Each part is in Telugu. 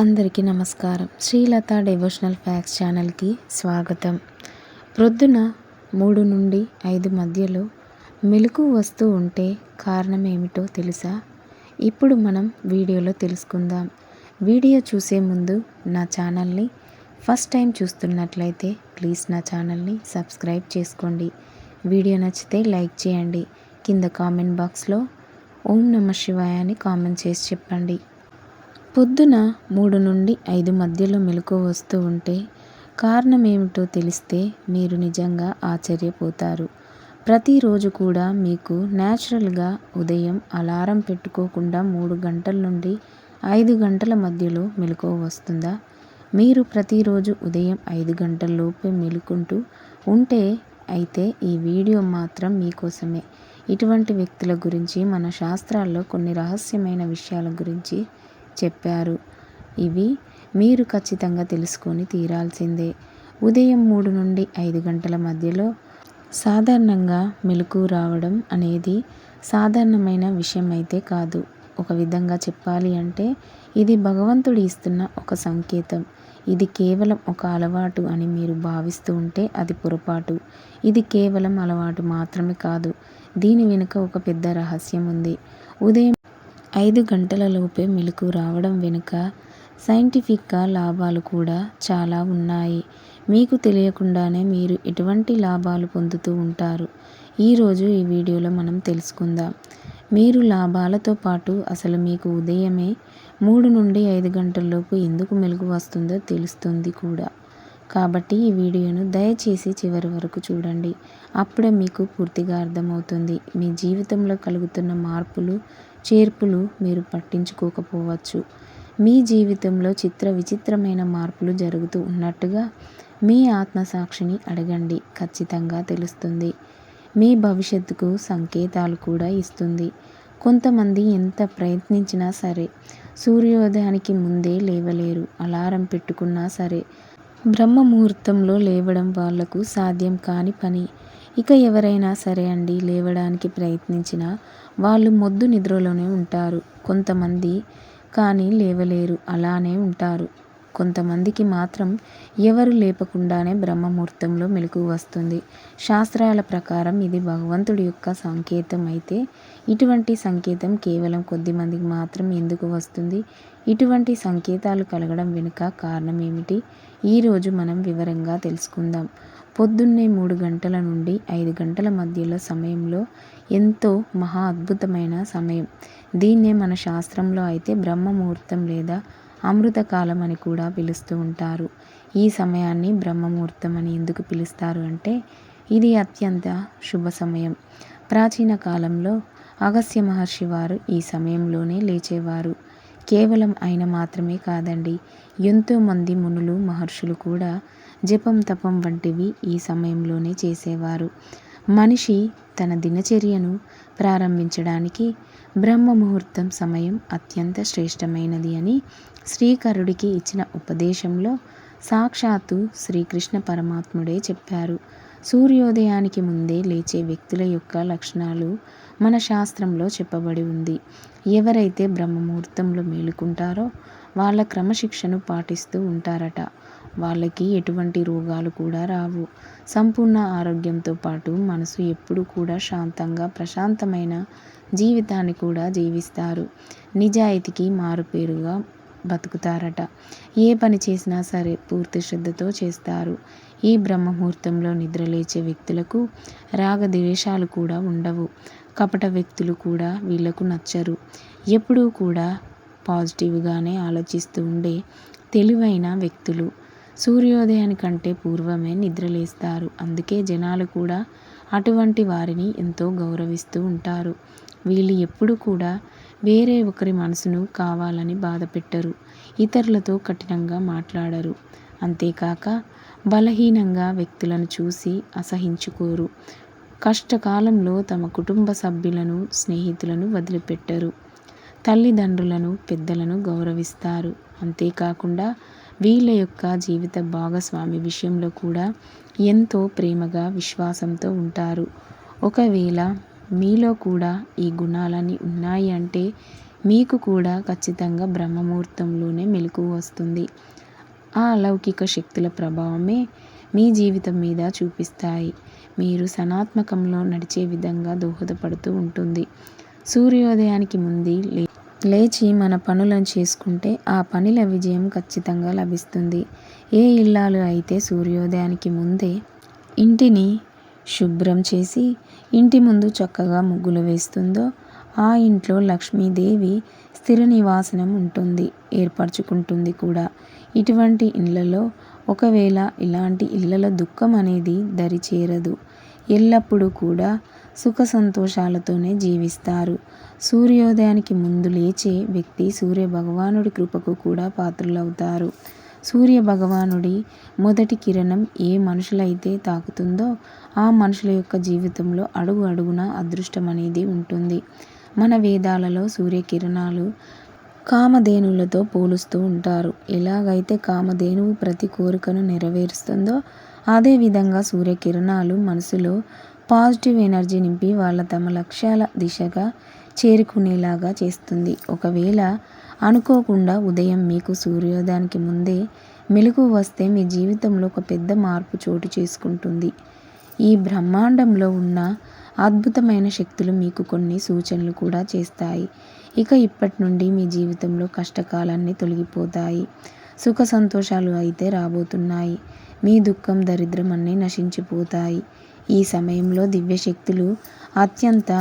అందరికీ నమస్కారం. శ్రీలత డివోషనల్ ఫ్యాక్స్ ఛానల్కి స్వాగతం. ప్రొద్దున మూడు నుండి ఐదు మధ్యలో మెలకు వస్తూ ఉంటే కారణం ఏమిటో తెలుసా? ఇప్పుడు మనం వీడియోలో తెలుసుకుందాం. వీడియో చూసే ముందు నా ఛానల్ని ఫస్ట్ టైం చూస్తున్నట్లయితే ప్లీజ్ నా ఛానల్ని సబ్స్క్రైబ్ చేసుకోండి. వీడియో నచ్చితే లైక్ చేయండి. కింద కామెంట్ బాక్స్లో ఓం నమ శివాయ అని కామెంట్ చేసి చెప్పండి. పొద్దున మూడు నుండి ఐదు మధ్యలో మెలకు వస్తూ ఉంటే కారణం ఏమిటో తెలిస్తే మీరు నిజంగా ఆశ్చర్యపోతారు. ప్రతిరోజు కూడా మీకు న్యాచురల్గా ఉదయం అలారం పెట్టుకోకుండా మూడు గంటల నుండి ఐదు గంటల మధ్యలో మెలకువ వస్తుందా? మీరు ప్రతిరోజు ఉదయం ఐదు గంటల లోపే మెలుకుంటూ ఉంటే అయితే ఈ వీడియో మాత్రం మీకోసమే. ఇటువంటి వ్యక్తుల గురించి మన శాస్త్రాల్లో కొన్ని రహస్యమైన విషయాల గురించి చెప్పారు. ఇవి మీరు ఖచ్చితంగా తెలుసుకొని తీరాల్సిందే. ఉదయం మూడు నుండి ఐదు గంటల మధ్యలో సాధారణంగా మెలకు రావడం అనేది సాధారణమైన విషయం అయితే కాదు. ఒక విధంగా చెప్పాలి అంటే ఇది భగవంతుడు ఇస్తున్న ఒక సంకేతం. ఇది కేవలం ఒక అలవాటు అని మీరు భావిస్తూ ఉంటే అది పొరపాటు. ఇది కేవలం అలవాటు మాత్రమే కాదు. దీని వెనుక ఒక పెద్ద రహస్యం ఉంది. ఉదయం ఐదు గంటలలోపే మెలకు రావడం వెనుక సైంటిఫిక్గా లాభాలు కూడా చాలా ఉన్నాయి. మీకు తెలియకుండానే మీరు ఎటువంటి లాభాలు పొందుతూ ఉంటారు? ఈరోజు ఈ వీడియోలో మనం తెలుసుకుందాం. మీరు లాభాలతో పాటు అసలు మీకు ఉదయమే మూడు నుండి ఐదు గంటల్లోపు ఎందుకు మెలుగు వస్తుందో తెలుస్తుంది కూడా. కాబట్టి ఈ వీడియోను దయచేసి చివరి వరకు చూడండి. అప్పుడే మీకు పూర్తిగా అర్థమవుతుంది. మీ జీవితంలో కలుగుతున్న మార్పులు చేర్పులు మీరు పట్టించుకోకపోవచ్చు. మీ జీవితంలో చిత్ర విచిత్రమైన మార్పులు జరుగుతూ ఉన్నట్టుగా మీ ఆత్మసాక్షిని అడగండి. ఖచ్చితంగా తెలుస్తుంది. మీ భవిష్యత్తుకు సంకేతాలు కూడా ఇస్తుంది. కొంతమంది ఎంత ప్రయత్నించినా సరే సూర్యోదయానికి ముందే లేవలేరు అలారం పెట్టుకున్నా సరే. బ్రహ్మ ముహూర్తంలో లేవడం వాళ్ళకు సాధ్యం కాని పని. ఇక ఎవరైనా సరే అండి లేవడానికి ప్రయత్నించినా వాళ్ళు మొద్దు నిద్రలోనే ఉంటారు. కొంతమంది కానీ లేవలేరు. అలానే ఉంటారు. కొంతమందికి మాత్రం ఎవరు లేపకుండానే బ్రహ్మముహూర్తంలో మెలకు వస్తుంది. శాస్త్రాల ప్రకారం ఇది భగవంతుడి యొక్క సంకేతం అయితే ఇటువంటి సంకేతం కేవలం కొద్ది మందికి మాత్రం ఎందుకు వస్తుంది? ఇటువంటి సంకేతాలు కలగడం వెనుక కారణం ఏమిటి? ఈరోజు మనం వివరంగా తెలుసుకుందాం. పొద్దున్నే మూడు గంటల నుండి ఐదు గంటల మధ్యలో సమయంలో ఎంతో మహా అద్భుతమైన సమయం. దీన్నే మన శాస్త్రంలో అయితే బ్రహ్మ ముహూర్తం లేదా అమృతకాలం అని కూడా పిలుస్తూ ఉంటారు. ఈ సమయాన్ని బ్రహ్మముహూర్తం అని ఎందుకు పిలుస్తారు అంటే ఇది అత్యంత శుభ సమయం. ప్రాచీన కాలంలో అగస్త్య మహర్షి వారు ఈ సమయంలోనే లేచేవారు. కేవలం ఆయన మాత్రమే కాదండి ఎంతోమంది మునులు మహర్షులు కూడా జపం తపం వంటివి ఈ సమయంలోనే చేసేవారు. మనిషి తన దినచర్యను ప్రారంభించడానికి బ్రహ్మ ముహూర్తం సమయం అత్యంత శ్రేష్టమైనది అని శ్రీకరుడికి ఇచ్చిన ఉపదేశంలో సాక్షాత్తు శ్రీకృష్ణ పరమాత్ముడే చెప్పారు. సూర్యోదయానికి ముందే లేచే వ్యక్తుల యొక్క లక్షణాలు మన శాస్త్రంలో చెప్పబడి ఉంది. ఎవరైతే బ్రహ్మముహూర్తంలో మేలుకుంటారో వాళ్ళ క్రమశిక్షను పాటిస్తూ ఉంటారట. వాళ్ళకి ఎటువంటి రోగాలు కూడా రావు. సంపూర్ణ ఆరోగ్యంతో పాటు మనసు ఎప్పుడు కూడా శాంతంగా ప్రశాంతమైన జీవితాన్ని కూడా జీవిస్తారు. నిజాయితీకి మారుపేరుగా బతుకుతారట. ఏ పని చేసినా సరే పూర్తి శ్రద్ధతో చేస్తారు. ఈ బ్రహ్మముహూర్తంలో నిద్రలేచే వ్యక్తులకు రాగద్వేషాలు కూడా ఉండవు. కపట వ్యక్తులు కూడా వీళ్ళకు నచ్చరు. ఎప్పుడూ కూడా పాజిటివ్గానే ఆలోచిస్తూ ఉండే తెలివైన వ్యక్తులు సూర్యోదయానికంటే పూర్వమే నిద్రలేస్తారు. అందుకే జనాలు కూడా అటువంటి వారిని ఎంతో గౌరవిస్తూ ఉంటారు. వీళ్ళు ఎప్పుడు కూడా వేరే ఒకరి మనసును కావాలని బాధ పెట్టరు ఇతరులతో కఠినంగా మాట్లాడరు. అంతేకాక బలహీనంగా వ్యక్తులను చూసి అసహించుకోరు. కష్టకాలంలో తమ కుటుంబ సభ్యులను స్నేహితులను వదిలిపెట్టరు. తల్లిదండ్రులను పెద్దలను గౌరవిస్తారు. అంతేకాకుండా వీళ్ళ యొక్క జీవిత భాగస్వామి విషయంలో కూడా ఎంతో ప్రేమగా విశ్వాసంతో ఉంటారు. ఒకవేళ మీలో కూడా ఈ గుణాలన్నీ ఉన్నాయి అంటే మీకు కూడా ఖచ్చితంగా బ్రహ్మముహూర్తంలోనే మెలకువ వస్తుంది. ఆ అలౌకిక శక్తుల ప్రభావమే మీ జీవితం మీద చూపిస్తాయి. మీరు సనాత్మకంలో నడిచే విధంగా దోహదపడుతూ ఉంటుంది. సూర్యోదయానికి ముందు లే లేచి మన పనులను చేసుకుంటే ఆ పనిల విజయం ఖచ్చితంగా లభిస్తుంది. ఏ ఇల్లాలు అయితే సూర్యోదయానికి ముందే ఇంటిని శుభ్రం చేసి ఇంటి ముందు చక్కగా ముగ్గులు వేస్తుందో ఆ ఇంట్లో లక్ష్మీదేవి స్థిర నివాసనం ఉంటుంది ఏర్పరచుకుంటుంది కూడా. ఇటువంటి ఇళ్ళలో ఒకవేళ ఇలాంటి ఇళ్ళలో దుఃఖం అనేది దరి చేరదు ఎల్లప్పుడూ కూడా సుఖ సంతోషాలతోనే జీవిస్తారు. సూర్యోదయానికి ముందు లేచే వ్యక్తి సూర్య భగవానుడి కృపకు కూడా పాత్రులవుతారు. సూర్య భగవానుడి మొదటి కిరణం ఏ మనుషులైతే తాకుతుందో ఆ మనుషుల యొక్క జీవితంలో అడుగు అడుగున అదృష్టం అనేది ఉంటుంది. మన వేదాలలో సూర్యకిరణాలు కామధేనువులతో పోలుస్తూ ఉంటారు. ఎలాగైతే కామధేనువు ప్రతి కోరికను నెరవేరుస్తుందో అదేవిధంగా సూర్యకిరణాలు మనసులో పాజిటివ్ ఎనర్జీ నింపి వాళ్ళ తమ లక్ష్యాల దిశగా చేరుకునేలాగా చేస్తుంది. ఒకవేళ అనుకోకుండా ఉదయం మీకు సూర్యోదయానికి ముందే మెలకు వస్తే మీ జీవితంలో ఒక పెద్ద మార్పు చోటు చేసుకుంటుంది. ఈ బ్రహ్మాండంలో ఉన్న అద్భుతమైన శక్తులు మీకు కొన్ని సూచనలు కూడా చేస్తాయి. ఇక ఇప్పటి నుండి మీ జీవితంలో కష్టకాలన్నీ తొలగిపోతాయి. సుఖ సంతోషాలు అయితే రాబోతున్నాయి. మీ దుఃఖం దరిద్రం అన్నీ నశించిపోతాయి. ఈ సమయంలో దివ్యశక్తులు అత్యంత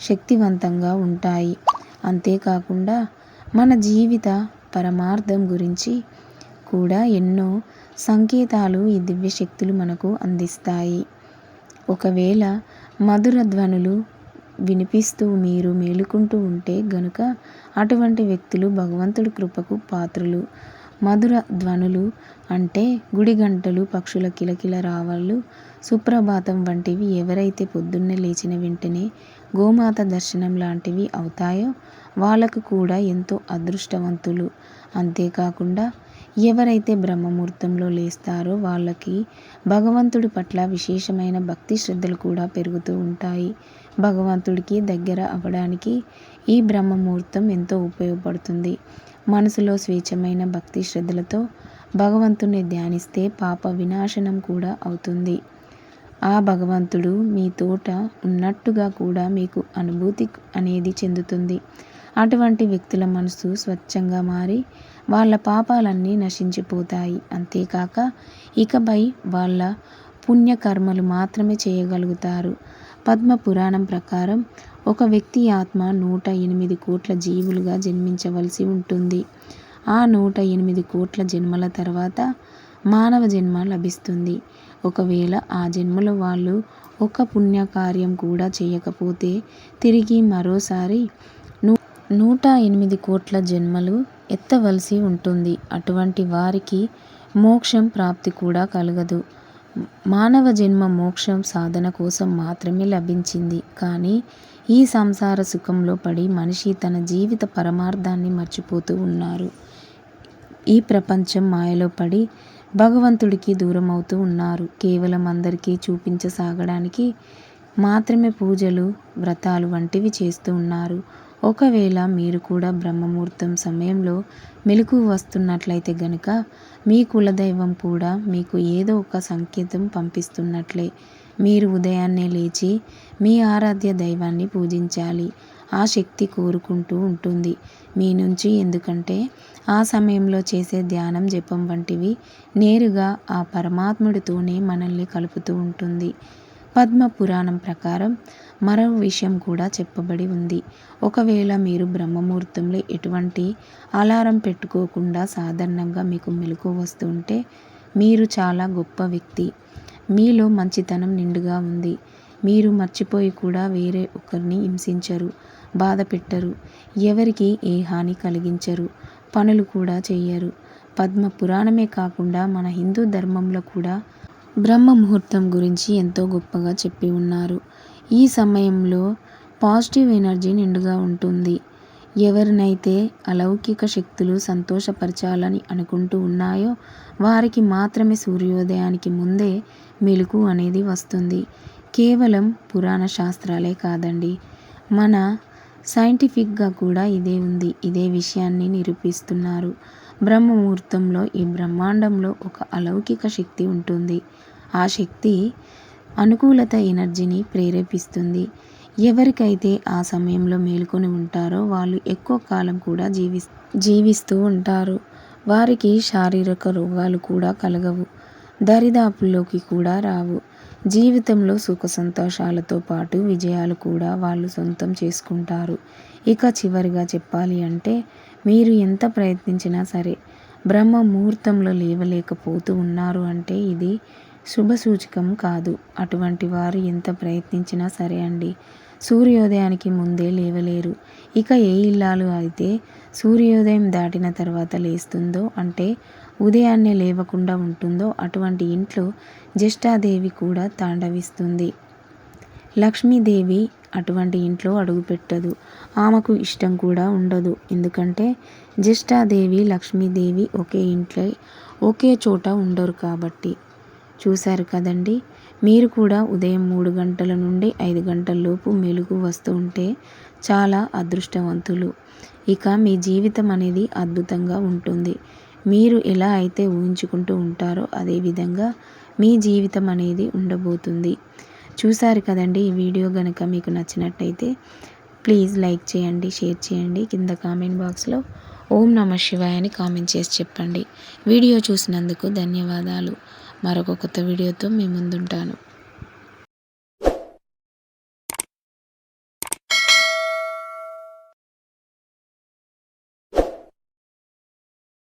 శక్తివంతంగా ఉంటాయి. అంతేకాకుండా మన జీవిత పరమార్థం గురించి కూడా ఎన్నో సంకేతాలు ఈ దివ్యశక్తులు మనకు అందిస్తాయి. ఒకవేళ మధుర ధ్వనులు వినిపిస్తూ మీరు మేలుకుంటూ ఉంటే గనుక అటువంటి వ్యక్తులు భగవంతుడి కృపకు పాత్రులు. మధుర ధ్వనులు అంటే గుడి గంటలు పక్షుల కిలకిల రావాలు సుప్రభాతం వంటివి ఎవరైతే పొద్దున్నే లేచిన వెంటనే గోమాత దర్శనం లాంటివి అవుతాయో వాళ్ళకు కూడా ఎంతో అదృష్టవంతులు. అంతేకాకుండా ఎవరైతే బ్రహ్మముహూర్తంలో లేస్తారో వాళ్ళకి భగవంతుడి పట్ల విశేషమైన భక్తి శ్రద్ధలు కూడా పెరుగుతూ ఉంటాయి. భగవంతుడికి దగ్గర అవ్వడానికి ఈ బ్రహ్మముహూర్తం ఎంతో ఉపయోగపడుతుంది. మనసులో స్వేచ్ఛమైన భక్తి శ్రద్ధలతో భగవంతుని ధ్యానిస్తే పాప వినాశనం కూడా అవుతుంది. ఆ భగవంతుడు మీ తోట ఉన్నట్టుగా కూడా మీకు అనుభూతి అనేది చెందుతుంది. అటువంటి వ్యక్తుల మనసు స్వచ్ఛంగా మారి వాళ్ళ పాపాలన్నీ నశించిపోతాయి. అంతేకాక ఇకపై వాళ్ళ పుణ్యకర్మలు మాత్రమే చేయగలుగుతారు. పద్మ పురాణం ప్రకారం ఒక వ్యక్తి ఆత్మ నూట ఎనిమిది కోట్ల జీవులుగా జన్మించవలసి ఉంటుంది. ఆ నూట ఎనిమిది కోట్ల జన్మల తర్వాత మానవ జన్మ లభిస్తుంది. ఒకవేళ ఆ జన్మలో వాళ్ళు ఒక పుణ్యకార్యం కూడా చేయకపోతే తిరిగి మరోసారి నూ నూట ఎనిమిది కోట్ల జన్మలు ఎత్తవలసి ఉంటుంది. అటువంటి వారికి మోక్షం ప్రాప్తి కూడా కలగదు. మానవ జన్మ మోక్షం సాధన కోసం మాత్రమే లభించింది. కానీ ఈ సంసార సుఖంలో పడి మనిషి తన జీవిత పరమార్థాన్ని మర్చిపోతూ ఉన్నారు. ఈ ప్రపంచం మాయలో పడి భగవంతుడికి దూరం అవుతూ ఉన్నారు. కేవలం అందరికీ చూపించసాగడానికి మాత్రమే పూజలు వ్రతాలు వంటివి చేస్తూ ఉన్నారు. ఒకవేళ మీరు కూడా బ్రహ్మముహూర్తం సమయంలో మెలకు వస్తున్నట్లయితే గనుక మీ కులదైవం కూడా మీకు ఏదో ఒక సంకేతం పంపిస్తున్నట్లే. మీరు ఉదయాన్నే లేచి మీ ఆరాధ్య దైవాన్ని పూజించాలి. ఆ శక్తి కోరుకుంటూ ఉంటుంది. మీ నుంచి ఎందుకంటే ఆ సమయంలో చేసే ధ్యానం జపం వంటివి నేరుగా ఆ పరమాత్ముడితోనే మనల్ని కలుపుతూ ఉంటుంది. పద్మ పురాణం ప్రకారం మరో విషయం కూడా చెప్పబడి ఉంది. ఒకవేళ మీరు బ్రహ్మముహూర్తంలో ఎటువంటి అలారం పెట్టుకోకుండా సాధారణంగా మీకు మెలకు వస్తుంటే మీరు చాలా గొప్ప వ్యక్తి. మీలో మంచితనం నిండుగా ఉంది. మీరు మర్చిపోయి కూడా వేరే ఒకరిని హింసించరు బాధ పెట్టరు ఎవరికి ఏ హాని కలిగించరు పనులు కూడా చేయరు పద్మ పురాణమే కాకుండా మన హిందూ ధర్మంలో కూడా బ్రహ్మ ముహూర్తం గురించి ఎంతో గొప్పగా చెప్పి ఉన్నారు. ఈ సమయంలో పాజిటివ్ ఎనర్జీ నిండుగా ఉంటుంది. ఎవరినైతే అలౌకిక శక్తులు సంతోషపరచాలని అనుకుంటూ ఉన్నాయో వారికి మాత్రమే సూర్యోదయానికి ముందే మెలకు అనేది వస్తుంది. కేవలం పురాణ శాస్త్రాలే కాదండి. మన సైంటిఫిక్గా కూడా ఇదే ఉంది. ఇదే విషయాన్ని నిరూపిస్తున్నారు. బ్రహ్మముహూర్తంలో ఈ బ్రహ్మాండంలో ఒక అలౌకిక శక్తి ఉంటుంది. ఆ శక్తి అనుకూలత ఎనర్జీని ప్రేరేపిస్తుంది. ఎవరికైతే ఆ సమయంలో మేలుకొని ఉంటారో వాళ్ళు ఎక్కువ కాలం కూడా జీవి జీవిస్తూ ఉంటారు. వారికి శారీరక రోగాలు కూడా కలగవు. దరిదాపుల్లోకి కూడా రావు. జీవితంలో సుఖ సంతోషాలతో పాటు విజయాలు కూడా వాళ్ళు సొంతం చేసుకుంటారు. ఇక చివరిగా చెప్పాలి అంటే మీరు ఎంత ప్రయత్నించినా సరే బ్రహ్మ ముహూర్తంలో లేవలేకపోతూ ఉన్నారు అంటే ఇది శుభ సూచకం కాదు. అటువంటి వారు ఎంత ప్రయత్నించినా సరే అండి. సూర్యోదయానికి ముందే లేవలేరు. ఇక ఏ ఇల్లాలు అయితే సూర్యోదయం దాటిన తర్వాత లేస్తుందో అంటే ఉదయాన్నే లేవకుండా ఉంటుందో అటువంటి ఇంట్లో జ్యేష్ఠాదేవి కూడా తాండవిస్తుంది. లక్ష్మీదేవి అటువంటి ఇంట్లో అడుగుపెట్టదు. ఆమెకు ఇష్టం కూడా ఉండదు. ఎందుకంటే జ్యేష్ఠాదేవి లక్ష్మీదేవి ఒకే ఇంట్లో ఒకే చోట ఉండరు కాబట్టి. చూశారు కదండి? మీరు కూడా ఉదయం మూడు గంటల నుండి ఐదు గంటల లోపు మెలుగు వస్తూ ఉంటే చాలా అదృష్టవంతులు. ఇక మీ జీవితం అనేది అద్భుతంగా ఉంటుంది. మీరు ఎలా అయితే ఊహించుకుంటూ ఉంటారో అదేవిధంగా మీ జీవితం అనేది ఉండబోతుంది. చూసారు కదండి ఈ వీడియో కనుక మీకు నచ్చినట్టయితే ప్లీజ్ లైక్ చేయండి షేర్ చేయండి. కింద కామెంట్ బాక్స్లో ఓం నమ శివాయ అని కామెంట్ చేసి చెప్పండి. వీడియో చూసినందుకు ధన్యవాదాలు. మరొక కొత్త వీడియోతో మీ ముందుంటాను.